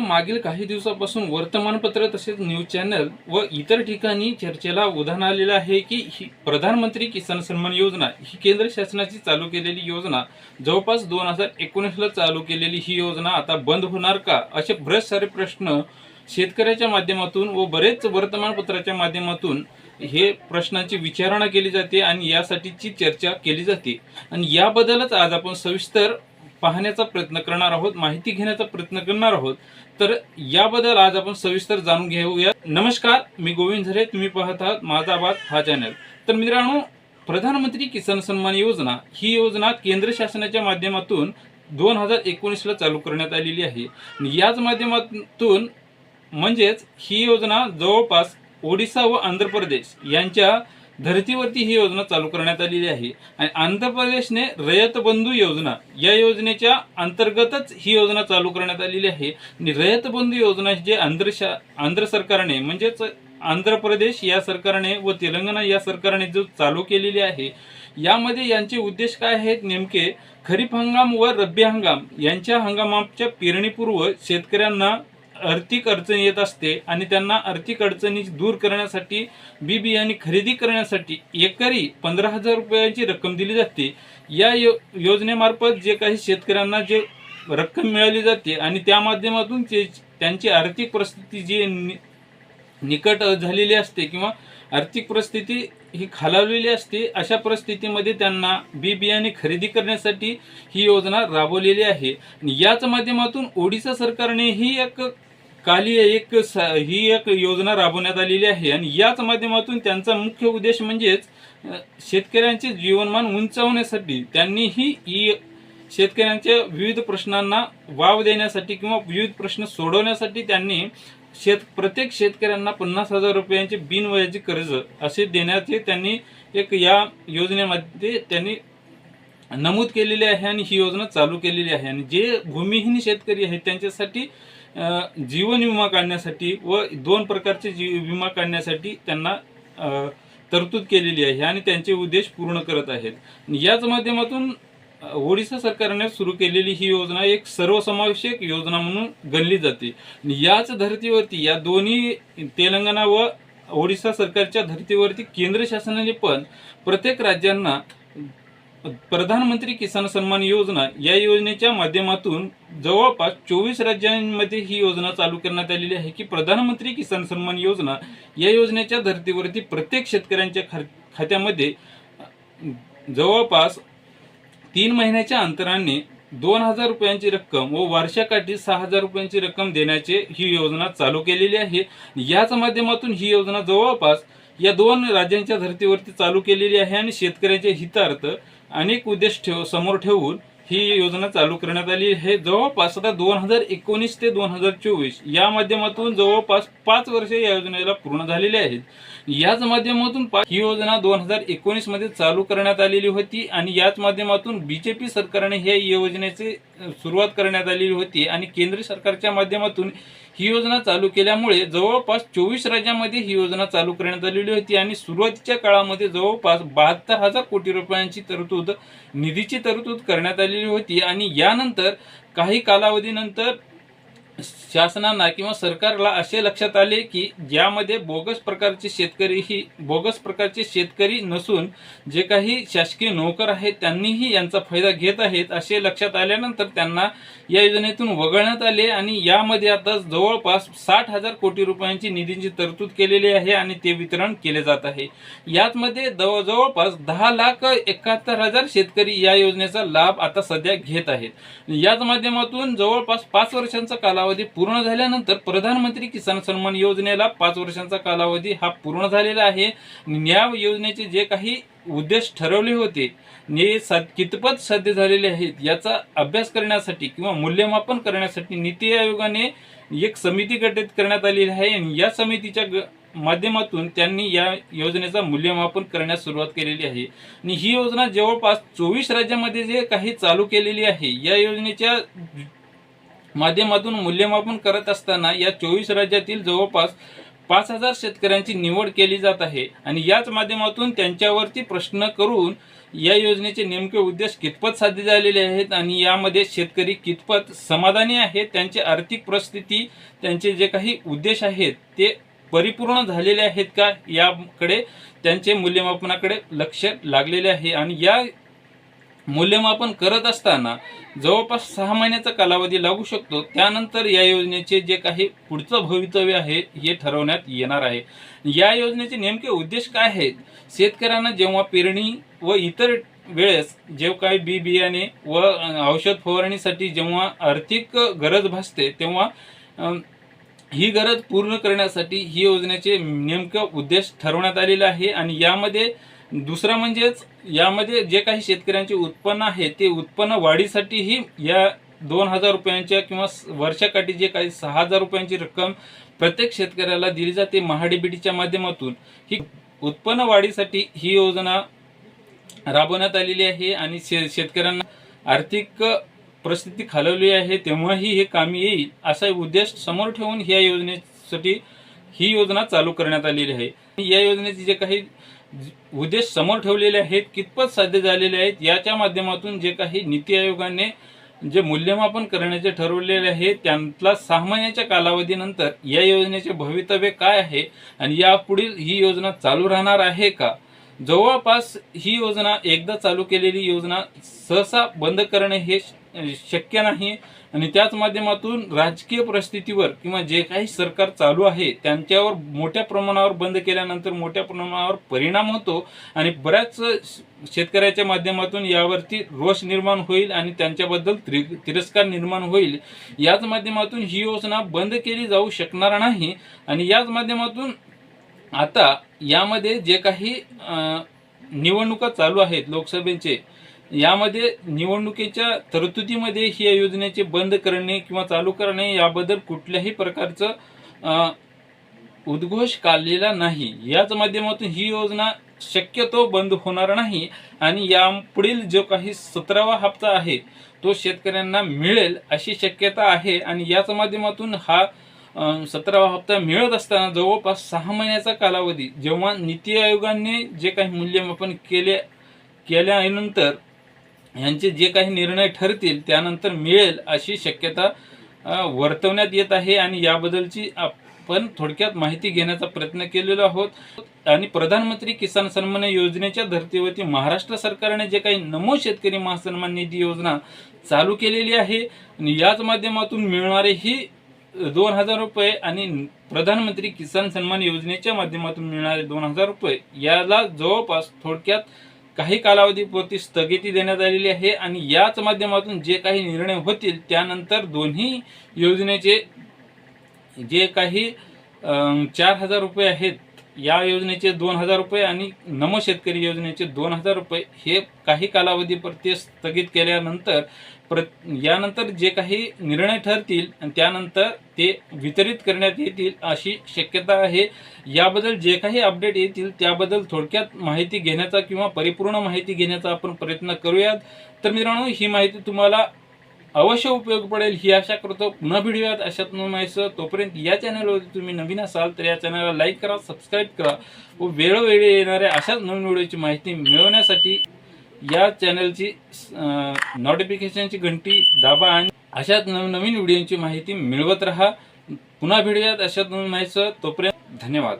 मागील काही दिवसापासून वर्तमानपत्र तसेच न्यूज चॅनल व इतर ठिकाणी चर्चेला उधाण आलेलं आहे की ही प्रधानमंत्री किसान सन्मान योजना ही केंद्र शासनाची चालू केलेली योजना जवळपास दोन हजार एकोणीसला चालू केलेली ही योजना आता बंद होणार का? असे बरेच सारे प्रश्न शेतकऱ्याच्या माध्यमातून व बरेच वर्तमानपत्राच्या माध्यमातून हे प्रश्नांची विचारणा केली जाते आणि यासाठीची चर्चा केली जाते. आणि याबद्दलच आज आपण सविस्तर पाहण्याचा प्रयत्न करणार आहोत माहिती घेण्याचा प्रयत्न करणार आहोत. तर याबद्दल आज आपण सविस्तर जाणून घेऊया. नमस्कार मी गोविंद झरे तुम्ही पाहत आहात माझा आवाज हा चॅनल. तर मित्रांनो प्रधानमंत्री किसान सन्मान योजना ही योजना केंद्र शासनाच्या माध्यमातून दोन हजार एकोणीसला चालू करण्यात आलेली आहे. याच माध्यमातून म्हणजेच ही योजना जवळपास ओडिसा व आंध्र प्रदेश यांच्या धर्तीवरती ही योजना चालू करण्यात आलेली आहे. आणि आंध्र प्रदेशने रयत बंधू योजना या योजनेच्या अंतर्गतच ही योजना चालू करण्यात आलेली आहे. आणि रयत बंधू योजना जे आंध्र शा आंध्र सरकारने म्हणजेच आंध्र प्रदेश या सरकारने व तेलंगणा या सरकारने जो चालू केलेली आहे यामध्ये यांचे उद्देश काय आहेत नेमके? खरीप हंगाम व रब्बी हंगाम यांच्या हंगामाच्या पेरणीपूर्व शेतकऱ्यांना आर्थिक अडचण येत असते आणि त्यांना आर्थिक अडचणी दूर करण्यासाठी बी बियाणे खरेदी करण्यासाठी एकरी पंधरा हजार रुपयांची रक्कम दिली जाते. या यो योजनेमार्फत जे काही शेतकऱ्यांना जे रक्कम मिळाली जाते आणि त्या माध्यमातून ते त्यांची आर्थिक परिस्थिती जी नि- निकट झालेली असते किंवा आर्थिक परिस्थिती ही खालावलेली असते अशा परिस्थितीमध्ये त्यांना बी बियाणे खरेदी करण्यासाठी ही योजना राबवलेली आहे. याच माध्यमातून ओडिशा सरकारने ही एक काली एक ही एक योजना राबवण्यात आलेली आहे आणि याच माध्यमातून त्यांचा मुख्य उद्देश म्हणजेच शेतकऱ्यांचे जीवनमान उंचावण्यासाठी त्यांनी ही शेतकऱ्यांच्या विविध प्रश्नांना वाव देण्यासाठी किंवा विविध प्रश्न सोडवण्यासाठी त्यांनी शेत प्रत्येक शेतकऱ्यांना पन्नास हजार रुपयांचे बिनवयाचे कर्ज असे देण्याचे त्यांनी एक या योजनेमध्ये त्यांनी नमूद केलेले आहे आणि ही योजना चालू केलेली आहे. आणि जे भूमिहीन शेतकरी आहेत त्यांच्यासाठी जीवन विमा काढण्यासाठी व दोन प्रकारचे जी विमा काढण्यासाठी त्यांना तरतूद केलेली आहे आणि त्यांचे उद्देश पूर्ण करत आहेत. याच माध्यमातून ओडिशा सरकारने सुरू केलेली ही योजना एक सर्वसमावेशक योजना म्हणून गणली जाते. याच धर्तीवरती या दोन्ही तेलंगणा व ओडिशा सरकारच्या धर्तीवरती केंद्र शासनाने पण प्रत्येक राज्यांना प्रधानमंत्री किसान सन्मान योजना या योजनेच्या माध्यमातून जवळपास चोवीस राज्यांमध्ये ही योजना चालू करण्यात आलेली आहे की प्रधानमंत्री किसान सन्मान योजना या योजनेच्या धर्तीवरती प्रत्येक शेतकऱ्यांच्या खा- खात्यामध्ये जवळपास तीन महिन्याच्या अंतराने दोन हजार रुपयांची रक्कम व वर्षाकाठी सहा हजार रुपयांची रक्कम देण्याचे ही योजना चालू केलेली आहे. याच माध्यमातून ही योजना जवळपास या दोन राज्यांच्या धर्तीवरती चालू केलेली आहे आणि शेतकऱ्यांच्या हितार्थ अनेक उद्देश ठेव समोर ठेवून ही योजना चालू करण्यात आली. हे जवळपास आता दोन हजार एकोणीस ते दोन हजार चोवीस या माध्यमातून जवळपास पाच वर्षे या योजनेला पूर्ण झालेली आहेत. याच माध्यमातून ही योजना दोन हजार एकोणीसमध्ये चालू करण्यात आलेली होती आणि याच माध्यमातून बीजेपी सरकारने या योजनेची सुरुवात करण्यात आलेली होती आणि केंद्र सरकारच्या माध्यमातून ही योजना चालू केल्यामुळे जवळपास चोवीस राज्यामध्ये ही योजना चालू करण्यात आलेली होती आणि सुरुवातीच्या काळामध्ये जवळपास बहात्तर हजार कोटी रुपयांची तरतूद निधीची तरतूद करण्यात आलेली होती. आणि यानंतर काही कालावधीनंतर शासनांना किंवा सरकारला असे लक्षात आले की ज्यामध्ये बोगस प्रकारचे शेतकरी ही बोगस प्रकारचे शेतकरी नसून जे काही शासकीय नोकर आहेत त्यांनीही यांचा फायदा घेत आहेत असे लक्षात आल्यानंतर त्यांना या योजनेतून वगळण्यात आले आणि यामध्ये आता जवळपास साठ हजार कोटी रुपयांची निधीची तरतूद केलेली आहे आणि ते वितरण केले जात आहे. यातमध्ये जवळ जवळपास दहा लाख एकाहत्तर हजार शेतकरी या योजनेचा लाभ आता सध्या घेत आहेत. याच माध्यमातून जवळपास पाच वर्षांचा कालावधी पूर्ण झाल्यानंतर प्रधानमंत्री किसान सन्मान योजनेला पाच वर्षांचा कालावधी हा पूर्ण झालेला आहे. या योजनेचे जे काही उद्देश ठरवले होते ने सा- कितपत साध्य झालेले आहेत याचा अभ्यास करण्यासाठी किंवा मूल्यमापन करण्यासाठी नीती आयोगाने एक समिती गठीत करण्यात आलेली आहे आणि या समितीच्या ग- माध्यमातून त्यांनी या योजनेचा मूल्यमापन करण्यास सुरुवात केलेली आहे. आणि ही योजना जवळपास चोवीस राज्यामध्ये जे काही चालू केलेली आहे या योजनेच्या माध्यमातून मूल्यमापन करत असताना या चोवीस राज्यातील जवळपास पाच हजार शेतकऱ्यांची निवड केली जात आहे. आणि याच माध्यमातून त्यांच्यावरती प्रश्न करून या योजनेचे नेमके उद्देश कितपत साध्य झालेले आहेत आणि यामध्ये शेतकरी कितपत समाधानी आहेत त्यांची आर्थिक परिस्थिती त्यांचे जे काही उद्देश आहेत ते परिपूर्ण झालेले आहेत का? याकडे त्यांचे मूल्यमापनाकडे लक्ष लागलेले आहे. आणि या मूल्यमापन करत असताना जवळपास सहा महिन्याचा कालावधी लागू शकतो. त्यानंतर या योजनेचे जे काही पुढचं भवितव्य आहे हे ठरवण्यात येणार आहे. या योजनेचे नेमके उद्देश काय आहेत? शेतकऱ्यांना जेव्हा पेरणी व इतर वेळेस जे काही बी बियाणे व औषध फवारणीसाठी जेव्हा आर्थिक गरज भासते तेव्हा ही गरज पूर्ण करण्यासाठी ही योजनेचे नेमकं उद्देश ठरवण्यात आलेला आहे. आणि यामध्ये दुसरा म्हणजेच यामध्ये जे काही शेतकऱ्यांचे उत्पन्न आहे ते उत्पन्न वाढीसाठीही या दोन हजार रुपयांच्या किंवा वर्षाकाठी जे काही सहा हजार रुपयांची रक्कम प्रत्येक शेतकऱ्याला दिली जाते महाडीबीटीच्या माध्यमातून ही उत्पन्न वाढीसाठी ही योजना राबवण्यात आलेली आहे आणि शे शेतकऱ्यांना आर्थिक परिस्थिती खालवली आहे तेव्हाही हे कामी येईल असा उद्देश समोर ठेवून ह्या योजनेसाठी ही योजना चालू करण्यात आलेली आहे. या योजनेचे जे काही उद्देश समोर ठेवलेले आहेत कितपत साध्य झालेले आहेत याच्या माध्यमातून जे काही नीती आयोगाने जे मूल्यमापन करण्याचे ठरवलेले आहे त्यातला सहा महिन्याच्या कालावधीनंतर या योजनेचे भवितव्य काय आहे आणि यापुढील ही योजना चालू राहणार आहे का? जवळपास ही योजना एकदा चालू केलेली योजना सहसा बंद करणे हे श- शक्य नाही. आणि त्याच माध्यमातून राजकीय परिस्थितीवर किंवा जे काही सरकार चालू आहे त्यांच्यावर मोठ्या प्रमाणावर बंद केल्यानंतर मोठ्या प्रमाणावर परिणाम होतो आणि बऱ्याच शेतकऱ्याच्या माध्यमातून यावरती रोष निर्माण होईल आणि त्यांच्याबद्दल तिर- तिरस्कार निर्माण होईल. याच माध्यमातून ही योजना बंद केली जाऊ शकणार नाही आणि याच माध्यमातून आता यामध्ये जे काही निवडणुका चालू आहेत लोकसभेचे यामध्ये निवडणुकीच्या तरतुदीमध्ये ही या योजनेचे बंद करणे किंवा चालू करणे याबद्दल कुठल्याही प्रकारचं उद्घोष काढलेला नाही. याच माध्यमातून ही योजना शक्यतो बंद होणार नाही आणि यापुढील जो काही सतरावा हप्ता आहे तो शेतकऱ्यांना मिळेल अशी शक्यता आहे आणि याच माध्यमातून हा सतरावा हप्ता मिळत असताना जवळपास सहा महिन्याचा कालावधी जेव्हा नीती आयोगाने जे काही मूल्यमापन केले केल्यानंतर यांचे जे काही निर्णय ठरतील त्यानंतर मिळेल अशी शक्यता वर्तवण्यात येत आहे आणि याबद्दलची आपण थोडक्यात माहिती घेण्याचा प्रयत्न केलेलो आहोत. आणि प्रधानमंत्री किसान सन्मान योजनेच्या धर्तीवरती महाराष्ट्र सरकारने जे काही नमो शेतकरी महासन्मान निधी योजना चालू केलेली आहे आणि याच माध्यमातून मिळणारे ही दोन हजार रुपये आणि प्रधानमंत्री किसान सन्मान योजनेच्या माध्यमातून मिळणारे दोन हजार रुपये याला जवळपास थोडक्यात काही कालावधीपुरती स्थगिती देण्यात आलेली आहे आणि याच माध्यमातून जे काही निर्णय होतील त्यानंतर दोन्ही योजनेचे जे काही चार हजार रुपये आहेत या योजनेचे दोन हजार रुपये आणि नमो शेतकरी योजनेचे दोन हजार रुपये हे काही कालावधीपुरते स्थगित केल्यानंतर प्र यानंतर जे काही निर्णय ठरतील त्यानंतर ते वितरित करण्यात येतील अशी शक्यता आहे. याबद्दल जे काही अपडेट येतील त्याबद्दल थोडक्यात माहिती घेण्याचा किंवा परिपूर्ण माहिती घेण्याचा आपण प्रयत्न करूयात. तर मित्रांनो ही माहिती तुम्हाला अवश्य उपयोग पडेल ही आशा करतो. पुन्हा व्हिडिओत अशात नोंदवायचं तोपर्यंत या चॅनलवर तुम्ही नवीन असाल तर या चॅनलला लाईक करा सबस्क्राईब करा व वेळोवेळी येणाऱ्या अशाच नवीन व्हिडिओची माहिती मिळवण्यासाठी या चॅनलची नोटिफिकेशनची घंटी दाबा आणि अशाच नवनवीन व्हिडिओची माहिती मिळवत राहा. पुन्हा भेटूयात अशात नवीन माहिती तोपर्यंत धन्यवाद.